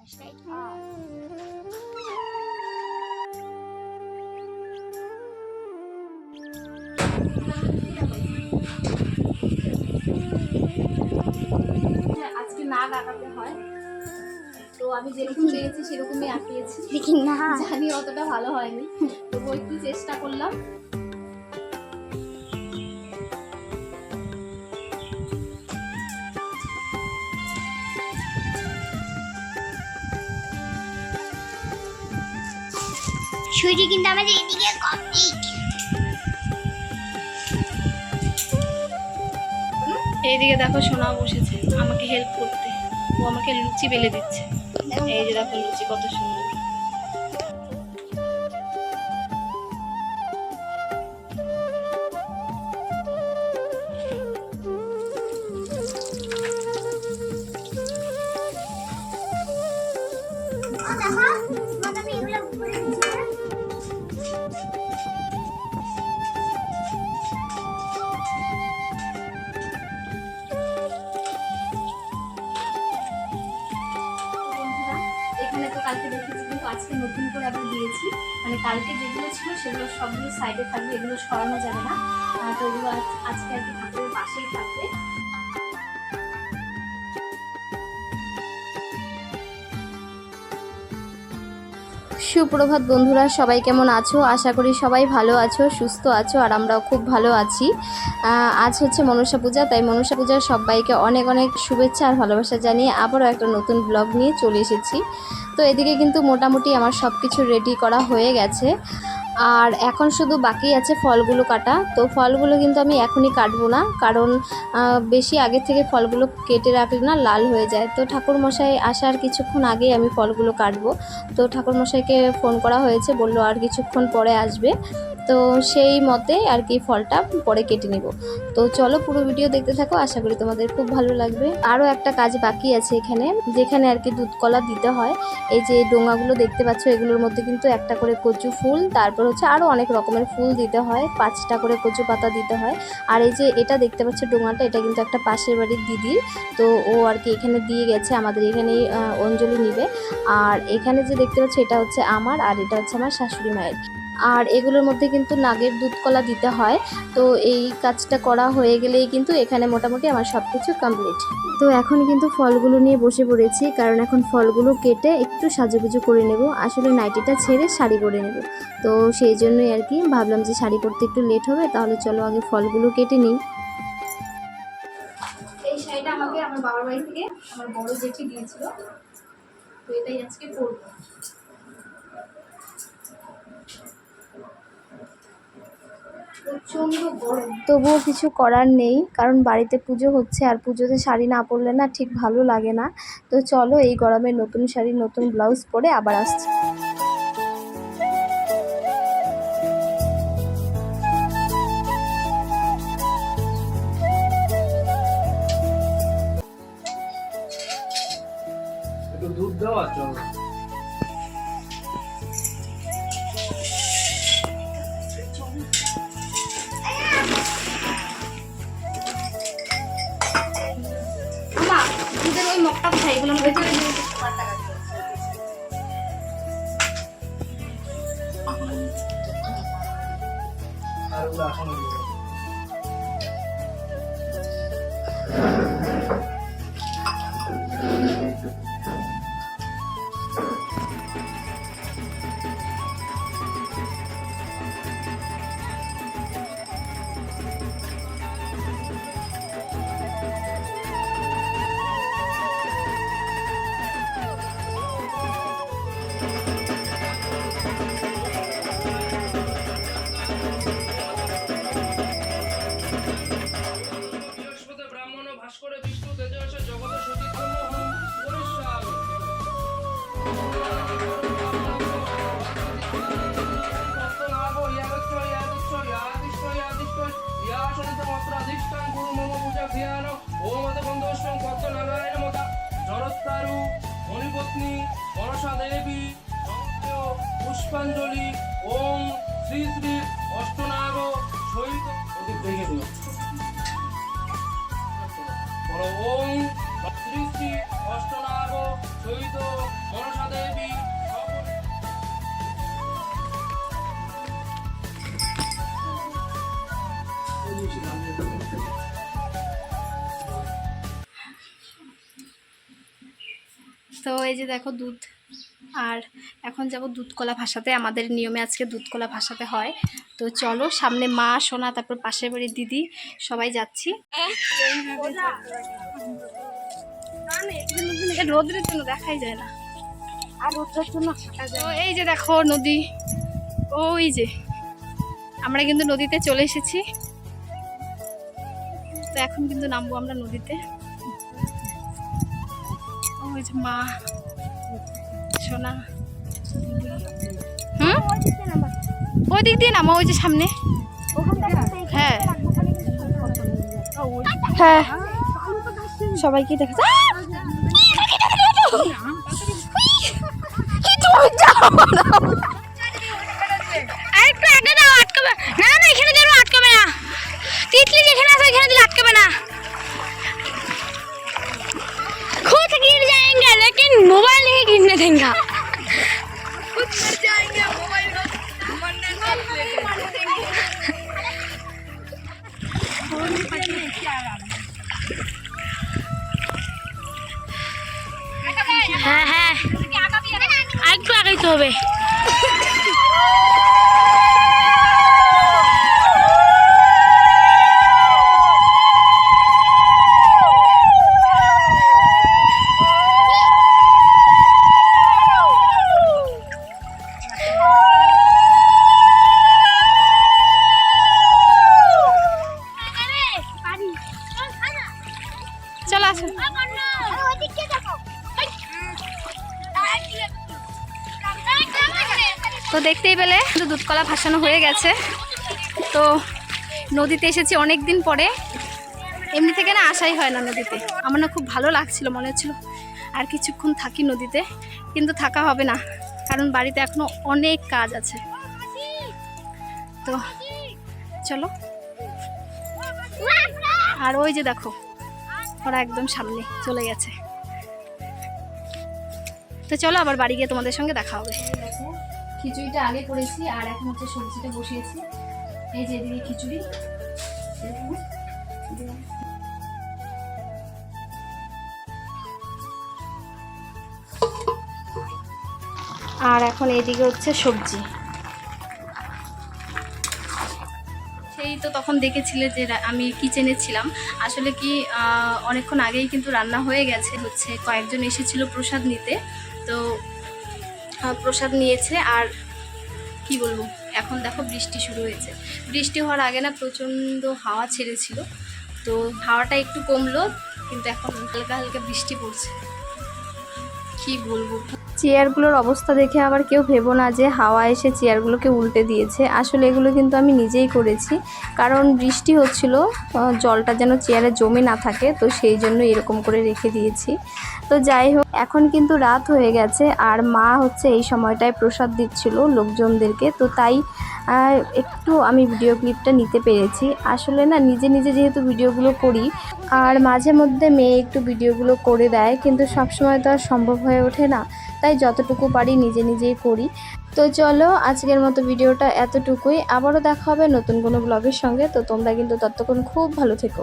হ্যাঁ, আজকে না আঁকাতে হয় তো আমি যেরকম চেয়েছি সেরকমই আঁকিয়েছি না জানি অতটা ভালো হয়নি তবু একটু চেষ্টা করলাম সুজি কিন্তু আমাদের এদিকে কমপ্লিট এইদিকে দেখো সোনা বসেছে আমাকে হেল্প করতে। ও আমাকে লুচি বেলে দিচ্ছে। এই যে দেখো লুচি কত সুন্দর। কালকে দেখেছি, কিন্তু আজকে নতুন করে আবার দিয়েছি। মানে কালকে যেগুলো ছিল সেগুলো সবগুলো সাইডে থাকবে, এগুলো সরানো যাবে না। তো এগুলো আজকে আর কি ঠাকুরের পাশেই থাকবে। সুপ্রভাত বন্ধুরা, সবাই কেমন আছো? আশা করি সবাই ভালো আছো, সুস্থ আছো, আর আমরাও খুব ভালো আছি। আজ হচ্ছে মনসা পূজা, তাই মনসা পূজার সবাইকে অনেক অনেক শুভেচ্ছা আর ভালোবাসা জানিয়ে আবারও একটা নতুন ব্লগ নিয়ে চলে এসেছি। তো এদিকে কিন্তু মোটামুটি আমার সব কিছু রেডি করা হয়ে গেছে। আর এখন শুধু বাকি আছে ফলগুলো কাটা। তো ফলগুলো কিন্তু আমি এখনই কাটবো না, কারণ বেশি আগে থেকে ফলগুলো কেটে রাখলে না লাল হয়ে যায়। তো ঠাকুরমশাই আসার কিছুক্ষণ আগেই আমি ফলগুলো কাটবো। তো ঠাকুরমশাইকে ফোন করা হয়েছে, বলল আর কিছুক্ষণ পরে আসবে। তো সেই মতে আর কি ফলটা পরে কেটে নিব। তো চলো পুরো ভিডিও দেখতে থাকো, আশা করি তোমাদের খুব ভালো লাগবে। আরও একটা কাজ বাকি আছে এখানে, যেখানে আর কি দুধ কলা দিতে হয়। এই যে ডোঙাগুলো দেখতে পাচ্ছ, এগুলোর মধ্যে কিন্তু একটা করে কচু ফুল, তারপর হচ্ছে আরও অনেক রকমের ফুল দিতে হয়, পাঁচটা করে কচু পাতা দিতে হয়। আর এই যে এটা দেখতে পাচ্ছ ডোঙাটা, এটা কিন্তু একটা পাশের বাড়ির দিদির। তো ও আর কি এখানে দিয়ে গেছে, আমাদের এখানেই অঞ্জলি নিবে। আর এখানে যে দেখতে পাচ্ছ, এটা হচ্ছে আমার, আর এটা হচ্ছে আমার শাশুড়ি মায়ের। আর এগুলোর মধ্যে কিন্তু নাগের দুধ কলা দিতে হয়। তো এই কাজটা করা হয়ে গেলেই কিন্তু এখানে মোটামুটি আমার সব কিছু কমপ্লিট তো এখন কিন্তু ফলগুলো নিয়ে বসে পড়েছি কারণ এখন ফলগুলো কেটে একটু সাজুগুজু করে নেব। আসলে নাইটিটা ছেড়ে শাড়ি পরে নেব। তো সেই জন্যই আর কি ভাবলাম যে শাড়ি পরতে একটু লেট হবে তাহলে চলো আগে ফলগুলো কেটে নিই। এই শাড়িটা আমাকে আমার বাবার বাড়ি থেকে আমার বড় জেঠি দিয়েছিল। তো এটাই আজকে পরবো প্রচণ্ড গরম তবুও কিছু করার নেই, কারণ বাড়িতে পুজো হচ্ছে আর পুজোতে শাড়ি না পরলে না ঠিক ভালো লাগে না। তো চলো এই গরমে নতুন শাড়ি, নতুন ব্লাউজ পরে আবার আসছি। এগুলো মণিপত্নী, মনসা দেবী পুষ্পাঞ্জলি, ওম শ্রী শ্রী অষ্টনাগ সহিত দেখে দিও ওম শ্রী শ্রী অষ্টনাগ সহিত তো এই যে দেখো দুধ আর এখন যাব দুধ কলা ভাসাতে। আমাদের নিয়মে আজকে দুধ কলা ভাসাতে হয়। তো চলো সামনে মা সোনা তারপর পাশের বাড়ির দিদি সবাই যাচ্ছি। রোদ্রের জন্য দেখাই যায় না। আর ওটার জন্য এই যে দেখো নদী ওই যে আমরা কিন্তু নদীতে চলে এসেছি। তো এখন কিন্তু নামবো আমরা নদীতে। ওই যে মা। সোনা। হুম? ওই দিক দিয়ে নামা ওই যে সামনে। হ্যাঁ। হ্যাঁ। সবাইকে দেখা আরেকটু ঠেঙ্গা হ্যাঁ হ্যাঁ আরেকটু আগাইতে হবে তো দেখতেই পেলে দুধকলা ভাসানো হয়ে গেছে। তো নদীতে এসেছি অনেক দিন পরে। এমনি থেকে না আসাই হয় না নদীতে। আমার না খুব ভালো লাগছিল, মনে হচ্ছিল আর কিছুক্ষণ থাকি নদীতে, কিন্তু থাকা হবে না, কারণ বাড়িতে এখনও অনেক কাজ আছে। তো চলো। আর ওই যে দেখো, ওরা একদম সামনে চলে গেছে। তো চলো আবার বাড়ি গিয়ে তোমাদের সঙ্গে দেখা হবে। খিচুড়িটা আগে করেছি, আর এখন হচ্ছে সবজিটা বসিয়েছি। এই যে এদিকে খিচুড়ি। আর এখন এইদিকে হচ্ছে সবজি। সেই তো তখন দেখেছিলে যে আমি কিচেনে ছিলাম। আসলে কি অনেকক্ষণ আগেই কিন্তু রান্না হয়ে গেছে। হচ্ছে কয়েকজন এসেছিল প্রসাদ নিতে। তো প্রসাদ নিয়েছে আর কি বলব, এখন দেখো বৃষ্টি শুরু হয়েছে। বৃষ্টি হওয়ার আগে না প্রচণ্ড হাওয়া ছেড়েছিল, তো হাওয়াটা একটু কমলো, কিন্তু এখন হালকা হালকা বৃষ্টি পড়ছে। কি বলব? চেয়ারগুলোর অবস্থা দেখে আবার কেউ ভেবো না যে হাওয়া এসে চেয়ারগুলোকে উল্টে দিয়েছে। আসলে এগুলো কিন্তু আমি নিজেই করেছি, কারণ বৃষ্টি হচ্ছিল জলটা যেন চেয়ারে জমে না থাকে, তো সেই জন্য এরকম করে রেখে দিয়েছি। তো যাই হোক, এখন কিন্তু রাত হয়ে গেছে, আর মা হচ্ছে এই সময়টায় প্রসাদ দিচ্ছিল লোকজনদেরকে, তো তাই আহ, একটু আমি ভিডিও ক্লিপটা নিতে পেরেছি। আসলে না নিজে নিজে যেহেতু ভিডিওগুলো করি আর মাঝে মধ্যে মেয়ে একটু ভিডিওগুলো করে দেয় কিন্তু সবসময় তো আর সম্ভব হয়ে ওঠে না। তাই যতটুকু পারি নিজে নিজেই করি। তো চলো আজকের মতো ভিডিওটা এতটুকুই। আবারও দেখা হবে নতুন কোনো ব্লগের সঙ্গে। তো তোমরা কিন্তু ততক্ষণ খুব ভালো থেকো।